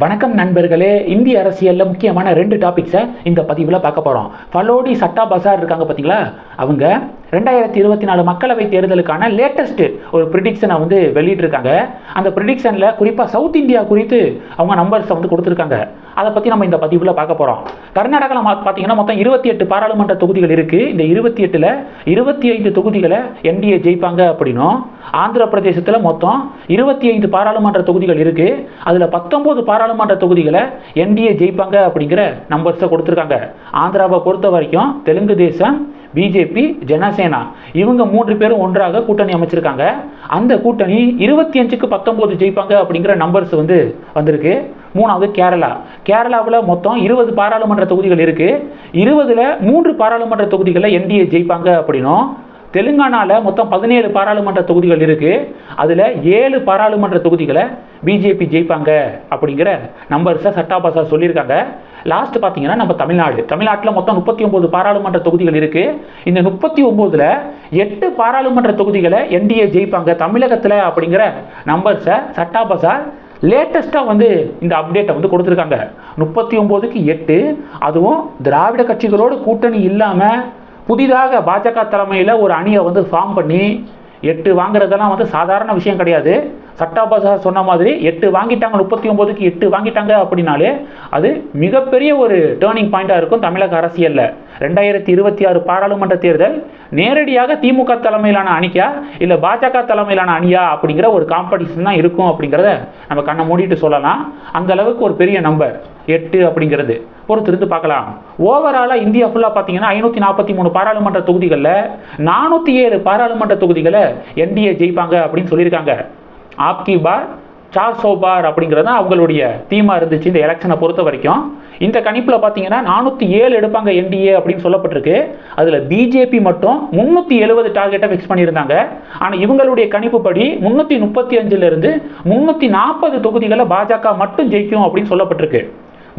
வணக்கம் நண்பர்களே இந்திய அரசியலில் முக்கியமான ரெண்டு டாபிக்ஸை இந்த பதிவில் பார்க்க போகிறோம் ஃபலோடி சட்டா பசார் இருக்காங்க பார்த்தீங்களா அவங்க ரெண்டாயிரத்தி இருபத்தி நாலு மக்களவை தேர்தலுக்கான லேட்டஸ்ட் ஒரு ப்ரிடிக்ஷனை வந்து வெளியிட்டிருக்காங்க. அந்த ப்ரிடிக்ஷனில் குறிப்பாக சவுத் இந்தியா குறித்து அவங்க நம்பர்ஸை வந்து கொடுத்துருக்காங்க. அதை பற்றி நம்ம இந்த பதிவில் பார்க்க போகிறோம் கர்நாடகாவில் பார்த்தீங்கன்னா மொத்தம் இருபத்தி எட்டு பாராளுமன்ற தொகுதிகள் இருக்குது இந்த இருபத்தி எட்டில் இருபத்தி ஐந்து தொகுதிகளை என்டிஏ ஜெயிப்பாங்க அப்படின்னும் ஆந்திர பிரதேசத்தில் மொத்தம் இருபத்தி ஐந்து பாராளுமன்ற தொகுதிகள் இருக்குது அதில் பத்தொம்போது பாராளுமன்ற தொகுதிகளை என்டிஏ ஜெயிப்பாங்க அப்படிங்கிற நம்பர்ஸை கொடுத்துருக்காங்க. ஆந்திராவை பொறுத்த வரைக்கும் தெலுங்கு தேசம் பிஜேபி ஜனசேனா இவங்க மூன்று பேரும் ஒன்றாக கூட்டணி அமைச்சிருக்காங்க. அந்த கூட்டணி இருபத்தி அஞ்சுக்கு பத்தொம்போது ஜெயிப்பாங்க அப்படிங்கிற நம்பர்ஸ் வந்து வந்திருக்கு. மூணாவது கேரளா. கேரளாவில் மொத்தம் இருபது பாராளுமன்ற தொகுதிகள் இருக்குது இருபதில் மூன்று பாராளுமன்ற தொகுதிகளை என்டிஏ ஜெயிப்பாங்க அப்படின்னும். தெலுங்கானாவில் மொத்தம் பதினேழு பாராளுமன்ற தொகுதிகள் இருக்குது அதில் ஏழு பாராளுமன்ற தொகுதிகளை பிஜேபி ஜெயிப்பாங்க அப்படிங்கிற நம்பர்ஸை சட்டாபாசா சொல்லியிருக்காங்க. லாஸ்ட் பார்த்தீங்கன்னா நம்ம தமிழ்நாடு. தமிழ்நாட்டில் மொத்தம் முப்பத்தி ஒம்பது பாராளுமன்ற தொகுதிகள் இருக்குது இந்த முப்பத்தி ஒம்போதில் எட்டு பாராளுமன்ற தொகுதிகளை என்டிஏ ஜெயிப்பாங்க தமிழகத்தில் அப்படிங்கிற நம்பர்ஸை சட்டாபாசா லேட்டஸ்ட்டாக வந்து இந்த அப்டேட்டை வந்து கொடுத்துருக்காங்க. முப்பத்தி ஒம்போதுக்கு எட்டு அதுவும் திராவிட கட்சிகளோடு கூட்டணி இல்லாமல் புதிதாக பாஜக தலைமையில் ஒரு அணியை வந்து ஃபார்ம் பண்ணி எட்டு வாங்குறதெல்லாம் வந்து சாதாரண விஷயம் கிடையாது. சட்டாபாசா சொன்ன மாதிரி எட்டு வாங்கிட்டாங்க முப்பத்தி ஒம்போதுக்கு எட்டு வாங்கிட்டாங்க அப்படின்னாலே அது மிகப்பெரிய ஒரு டேர்னிங் பாயிண்ட்டாக இருக்கும் தமிழக அரசியலில். ரெண்டாயிரத்தி இருபத்தி ஆறு பாராளுமன்ற தேர்தல் நேரடியாக திமுக தலைமையிலான அணிக்கா இல்லை பாஜக தலைமையிலான அணியா அப்படிங்கிற ஒரு காம்படிஷன் தான் இருக்கும் அப்படிங்கிறத நம்ம கண்ணை மூடிட்டு சொல்லலாம். அந்த அளவுக்கு ஒரு பெரிய நம்பர் எட்டு அப்படிங்கிறது. பொறுத்திருந்து பார்க்கலாம். ஓவராலாக இந்தியா ஃபுல்லாக பார்த்தீங்கன்னா ஐநூற்றி நாற்பத்தி மூணு பாராளுமன்ற தொகுதிகளில் நானூற்றி ஏழு பாராளுமன்ற தொகுதிகளை என்டிஏ ஜெயிப்பாங்க அப்படின்னு சொல்லியிருக்காங்க. ஆப்கி பார் சார் சோ பார் அப்படிங்கிறது தான் அவங்களுடைய தீமாக இருந்துச்சு இந்த எலெக்ஷனை பொறுத்த வரைக்கும். இந்த கணிப்பில் பார்த்தீங்கன்னா நானூற்றி ஏழு எடுப்பாங்க என்டிஏ அப்படின்னு சொல்லப்பட்டிருக்கு. அதில் பிஜேபி மட்டும் முந்நூற்றி எழுபது டார்கெட்டை ஃபிக்ஸ் பண்ணியிருந்தாங்க. ஆனால் இவங்களுடைய கணிப்புப்படி முந்நூற்றி முப்பத்தி அஞ்சுலேருந்து முந்நூற்றி நாற்பது தொகுதிகளை பாஜக மட்டும் ஜெயிக்கும் அப்படின்னு சொல்லப்பட்டிருக்கு.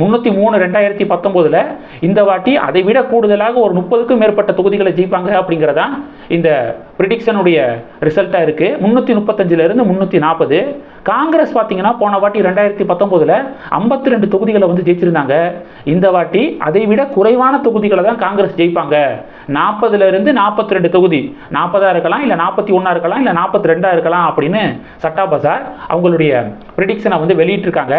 முந்நூற்றி மூணு ரெண்டாயிரத்தி பத்தொம்போதில் இந்த வாட்டி அதை விட கூடுதலாக ஒரு முப்பதுக்கும் மேற்பட்ட தொகுதிகளை ஜெயிப்பாங்க அப்படிங்கிறதான் இந்த ப்ரிடிக்ஷனுடைய ரிசல்ட்டாக இருக்குது முந்நூற்றி முப்பத்தஞ்சிலேருந்து முந்நூற்றி நாற்பது காங்கிரஸ் பார்த்தீங்கன்னா போன வாட்டி ரெண்டாயிரத்தி பத்தொம்போதில் ஐம்பத்தி ரெண்டு தொகுதிகளை வந்து ஜெயிச்சிருந்தாங்க. இந்த வாட்டி அதை விட குறைவான தொகுதிகளை தான் காங்கிரஸ் ஜெயிப்பாங்க. நாற்பதுலேருந்து நாற்பத்தி ரெண்டு தொகுதி. நாற்பதாக இருக்கலாம் இல்லை நாற்பத்தி ஒன்றா இருக்கலாம் இல்லை நாற்பத்தி ரெண்டாக இருக்கலாம் அப்படின்னு சட்டா பசார் அவங்களுடைய ப்ரிடிக்ஷனை வந்து வெளியிட்டிருக்காங்க.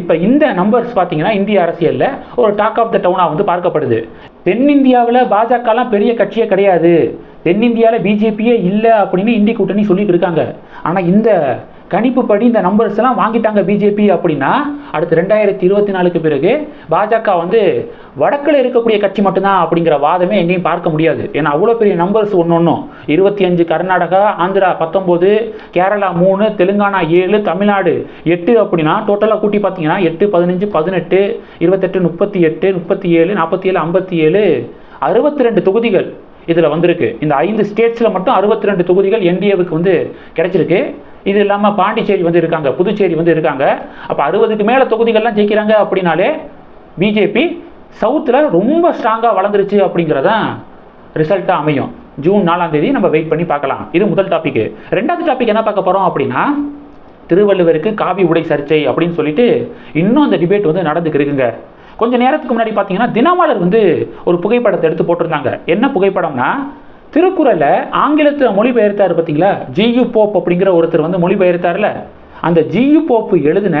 இப்போ இந்த நம்பர்ஸ் பார்த்தீங்கன்னா இந்திய அரசியலில் ஒரு டாக் ஆஃப் த டவுனாக வந்து பார்க்கப்படுது. தென்னிந்தியாவில் பாஜகலாம் பெரிய கட்சியே கிடையாது. தென்னிந்தியாவில் பிஜேபியே இல்லை அப்படின்னு இந்தி கூட்டணி சொல்லிட்டு இருக்காங்க. ஆனால் இந்த கணிப்புப்படி இந்த நம்பர்ஸ் எல்லாம் வாங்கிட்டாங்க பிஜேபி அப்படின்னா அடுத்து ரெண்டாயிரத்தி இருபத்தி நாலுக்கு பிறகு பாஜக வந்து வடக்கில் இருக்கக்கூடிய கட்சி மட்டும்தான் அப்படிங்கிற வாதமே எங்கேயும் பார்க்க முடியாது. ஏன்னா அவ்வளோ பெரிய நம்பர்ஸ் ஒன்று ஒன்றும் இருபத்தி அஞ்சு கர்நாடகா ஆந்திரா பத்தொம்போது கேரளா மூணு தெலுங்கானா ஏழு தமிழ்நாடு எட்டு அப்படின்னா டோட்டலாக கூட்டி பார்த்தீங்கன்னா எட்டு பதினஞ்சு பதினெட்டு இருபத்தெட்டு முப்பத்தி எட்டு முப்பத்தி ஏழு நாற்பத்தி ஏழு ஐம்பத்தி ஏழு அறுபத்தி ரெண்டு தொகுதிகள். இதில் வந்திருக்கு. இந்த ஐந்து ஸ்டேட்ஸில் மட்டும் அறுபத்தி ரெண்டு தொகுதிகள் என்டிஏவுக்கு வந்து கிடைச்சிருக்கு. இது இல்லாமல் பாண்டிச்சேரி வந்து இருக்காங்க புதுச்சேரி வந்து இருக்காங்க. அப்போ அறுபதுக்கு மேலே தொகுதிகள்லாம் ஜெயிக்கிறாங்க அப்படின்னாலே பிஜேபி சவுத்தில் ரொம்ப ஸ்ட்ராங்காக வளர்ந்துருச்சு அப்படிங்கிறதான் ரிசல்ட்டாக அமையும். ஜூன் நாலாம் தேதி நம்ம வெயிட் பண்ணி பார்க்கலாம். இது முதல் டாபிக் ரெண்டாவது டாபிக் என்ன பார்க்க போகிறோம் அப்படின்னா திருவள்ளுவருக்கு காவி உடை சர்ச்சை அப்படின்னு சொல்லிட்டு இன்னும் அந்த டிபேட் வந்து நடந்துக்கு இருக்குங்க. கொஞ்சம் நேரத்துக்கு முன்னாடி பார்த்தீங்கன்னா தினமலர் வந்து ஒரு புகைப்படத்தை எடுத்து போட்டிருந்தாங்க. என்ன புகைப்படம்னா திருக்குறளை ஆங்கிலத்தில் மொழிபெயர்த்தார் பார்த்தீங்களா? ஜியு போப் அப்படிங்கிற ஒருத்தர் வந்து மொழிபெயர்த்தார்ல. அந்த ஜியு போப்பு எழுதின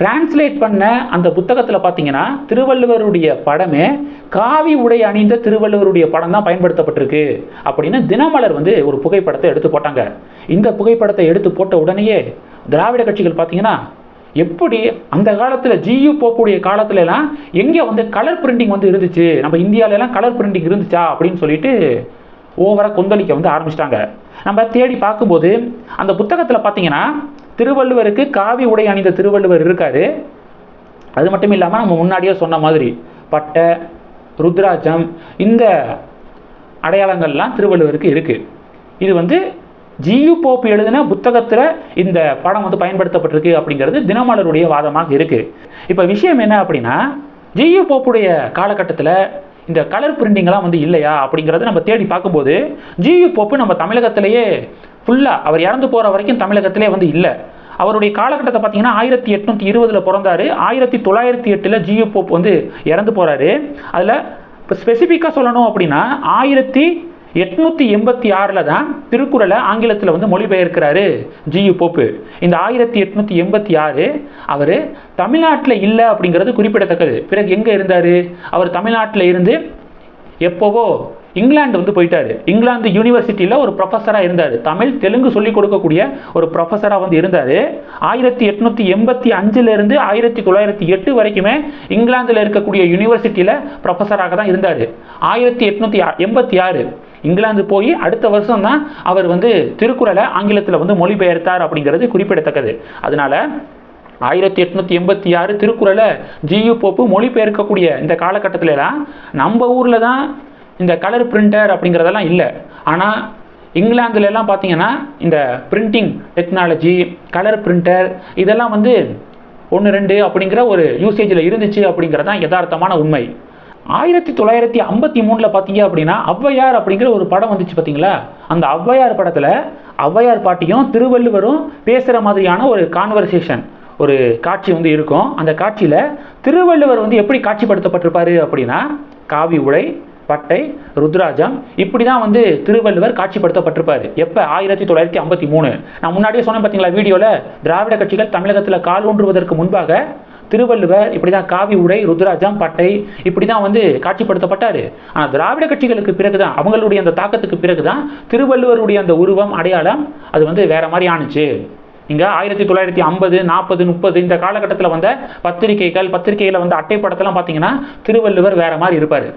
டிரான்ஸ்லேட் பண்ண அந்த புத்தகத்தில் பார்த்தீங்கன்னா திருவள்ளுவருடைய படமே காவி உடை அணிந்த திருவள்ளுவருடைய படம் தான் பயன்படுத்தப்பட்டிருக்கு அப்படின்னு தினமலர் வந்து ஒரு புகைப்படத்தை எடுத்து போட்டாங்க. இந்த புகைப்படத்தை எடுத்து போட்ட உடனேயே திராவிட கட்சிகள் பார்த்தீங்கன்னா எப்படி அந்த காலத்தில் ஜியு போகக்கூடிய காலத்துலலாம் எங்கே வந்து கலர் பிரிண்டிங் வந்து இருந்துச்சு? நம்ம இந்தியாவிலலாம் கலர் பிரிண்டிங் இருந்துச்சா? அப்படின்னு சொல்லிட்டு ஓவராக கொந்தளிக்க வந்து ஆரம்பிச்சிட்டாங்க. நம்ம தேடி பார்க்கும்போது அந்த புத்தகத்தில் பார்த்தீங்கன்னா திருவள்ளுவருக்கு காவி உடை அணிந்த திருவள்ளுவர் இருக்காரு. அது மட்டும் இல்லாமல் நம்ம முன்னாடியே சொன்ன மாதிரி பட்டை ருத்ராஜம் இந்த அடையாளங்கள்லாம் திருவள்ளுவருக்கு இருக்குது இது வந்து ஜியு போப் எழுதின புத்தகத்தில் இந்த படம் வந்து பயன்படுத்தப்பட்டிருக்கு அப்படிங்கிறது தினமலருடைய வாதமாக இருக்குது இப்போ விஷயம் என்ன அப்படின்னா ஜியு போப்புடைய காலகட்டத்தில் இந்த கலர் பிரிண்டிங்லாம் வந்து இல்லையா அப்படிங்கிறத நம்ம தேடி பார்க்கும்போது ஜியு போப்பு நம்ம தமிழகத்திலேயே ஃபுல்லாக அவர் இறந்து போகிற வரைக்கும் தமிழகத்திலே வந்து இல்லை. அவருடைய காலகட்டத்தை பார்த்தீங்கன்னா ஆயிரத்தி எட்நூற்றி இருபதில் பிறந்தாரு. ஆயிரத்தி தொள்ளாயிரத்தி எட்டில் ஜியு போப் வந்து இறந்து போகிறாரு அதில் இப்போ ஸ்பெசிஃபிக்காக சொல்லணும் அப்படின்னா ஆயிரத்தி எட்நூற்றி எண்பத்தி ஆறில் தான் திருக்குறளை ஆங்கிலத்தில் வந்து மொழிபெயர்க்கிறாரு ஜியு போப்பு. இந்த ஆயிரத்தி எட்நூற்றி எண்பத்தி ஆறு அவர் தமிழ்நாட்டில் இல்லை அப்படிங்கிறது குறிப்பிடத்தக்கது. பிறகு எங்கே இருந்தார்? அவர் தமிழ்நாட்டில் இருந்து எப்போவோ இங்கிலாந்து வந்து போயிட்டாரு. இங்கிலாந்து யூனிவர்சிட்டியில் ஒரு ப்ரொஃபஸராக இருந்தார். தமிழ் தெலுங்கு சொல்லிக் கொடுக்கக்கூடிய ஒரு ப்ரொஃபஸராக வந்து இருந்தார். ஆயிரத்தி எட்நூற்றி எண்பத்தி அஞ்சுலேருந்து ஆயிரத்தி தொள்ளாயிரத்தி எட்டு வரைக்குமே இங்கிலாந்தில் இருக்கக்கூடிய யூனிவர்சிட்டியில் ப்ரொஃபஸராக தான் இருந்தார். ஆயிரத்தி எட்நூற்றி எண்பத்தி ஆறு இங்கிலாந்து போய் அடுத்த வருஷம் தான் அவர் வந்து திருக்குறளை ஆங்கிலத்தில் வந்து மொழிபெயர்த்தார் அப்படிங்கிறது குறிப்பிடத்தக்கது. அதனால ஆயிரத்தி எட்நூற்றி எண்பத்தி ஆறு திருக்குறளை ஜியு போப்பு மொழிபெயர்க்கக்கூடிய இந்த காலகட்டத்திலலாம் நம்ம ஊரில் தான் இந்த கலர் பிரிண்டர் அப்படிங்கிறதெல்லாம் இல்லை. ஆனால் இங்கிலாந்துலலாம் பார்த்தீங்கன்னா இந்த பிரிண்டிங் டெக்னாலஜி கலர் பிரிண்டர் இதெல்லாம் வந்து ஒன்று ரெண்டு அப்படிங்கிற ஒரு யூசேஜில் இருந்துச்சு அப்படிங்கிறது தான் யதார்த்தமான உண்மை. ஆயிரத்தி தொள்ளாயிரத்தி ஐம்பத்தி மூணில் பார்த்தீங்க அப்படின்னா ஔவையார் அப்படிங்கிற ஒரு படம் வந்துச்சு பார்த்தீங்களா அந்த ஔவையார் படத்தில் ஔவையார் பாட்டியும் திருவள்ளுவரும் பேசுகிற மாதிரியான ஒரு கான்வர்சேஷன் ஒரு காட்சி வந்து இருக்கும். அந்த காட்சியில் திருவள்ளுவர் வந்து எப்படி காட்சிப்படுத்தப்பட்டிருப்பாரு அப்படின்னா காவி உடை பட்டை ருத்ராஜம் இப்படி தான் வந்து திருவள்ளுவர் காட்சிப்படுத்தப்பட்டிருப்பார். எப்போ? ஆயிரத்தி தொள்ளாயிரத்தி ஐம்பத்தி மூணு. நான் முன்னாடியே சொன்னேன் பார்த்தீங்களா வீடியோவில் திராவிட கட்சிகள் தமிழகத்தில் கால் ஊன்றுவதற்கு முன்பாக திருவள்ளுவர் இப்படி தான் காவி உடை ருத்ராஜம் பட்டை இப்படி தான் வந்து காட்சிப்படுத்தப்பட்டார். ஆனால் திராவிட கட்சிகளுக்கு பிறகு தான் அவங்களுடைய அந்த தாக்கத்துக்கு பிறகு தான் திருவள்ளுவருடைய அந்த உருவம் அடையாளம் அது வந்து வேற மாதிரி ஆணுச்சு. இங்கே ஆயிரத்தி தொள்ளாயிரத்தி ஐம்பது நாற்பது முப்பது இந்த காலகட்டத்தில் வந்த பத்திரிகைகள் பத்திரிகையில் வந்து அட்டைப்படத்தெல்லாம் பார்த்தீங்கன்னா திருவள்ளுவர் வேற மாதிரி இருப்பார்.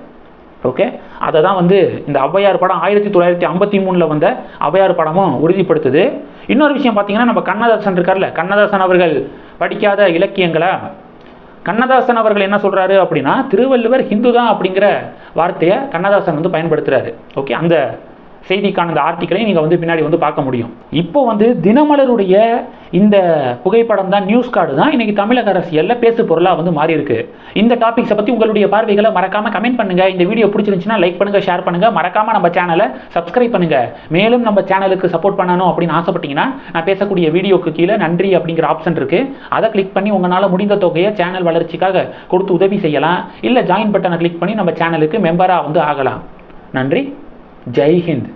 ஓகே? அதை தான் வந்து இந்த ஔவையார் படம் ஆயிரத்தி தொள்ளாயிரத்தி ஐம்பத்தி மூணில் வந்த ஔவையார் படமும் உறுதிப்படுத்துது. இன்னொரு விஷயம் பார்த்தீங்கன்னா நம்ம கண்ணதாசன் இருக்கார்ல கண்ணதாசன் அவர்கள் படிக்காத இலக்கியங்களை? கண்ணதாசன் அவர்கள் என்ன சொல்கிறாரு அப்படின்னா திருவள்ளுவர் ஹிந்து தான் அப்படிங்கிற வார்த்தையை கண்ணதாசன் வந்து பயன்படுத்துகிறாரு ஓகே அந்த செய்திக்கான இந்த ஆர்டிக்கலை நீங்கள் வந்து பின்னாடி வந்து பார்க்க முடியும். இப்போ வந்து தினமலருடைய இந்த புகைப்படம் தான் நியூஸ் கார்டு தான் இன்னைக்கு தமிழக அரசியலில் பேசு பொருளாக வந்து மாறி இருக்கு இந்த டாபிக்ஸை பற்றி உங்களுடைய பார்வைகளை மறக்காமல் கமெண்ட் பண்ணுங்கள் இந்த வீடியோ பிடிச்சிருந்துச்சுன்னா லைக் பண்ணுங்கள் ஷேர் பண்ணுங்கள் மறக்காமல் நம்ம சேனலை சப்ஸ்கிரைப் பண்ணுங்கள் மேலும் நம்ம சேனலுக்கு சப்போர்ட் பண்ணணும் அப்படின்னு ஆசைப்பட்டீங்கன்னா நான் பேசக்கூடிய வீடியோக்கு கீழே நன்றி அப்படிங்கிற ஆப்ஷன் இருக்குது அதை கிளிக் பண்ணி உங்களால் முடிந்த தொகையை சேனல் வளர்ச்சிக்காக கொடுத்து உதவி செய்யலாம். இல்லை ஜாயின் பட்டனை கிளிக் பண்ணி நம்ம சேனலுக்கு மெம்பராக வந்து ஆகலாம். நன்றி. ஜெய் ஹிந்த்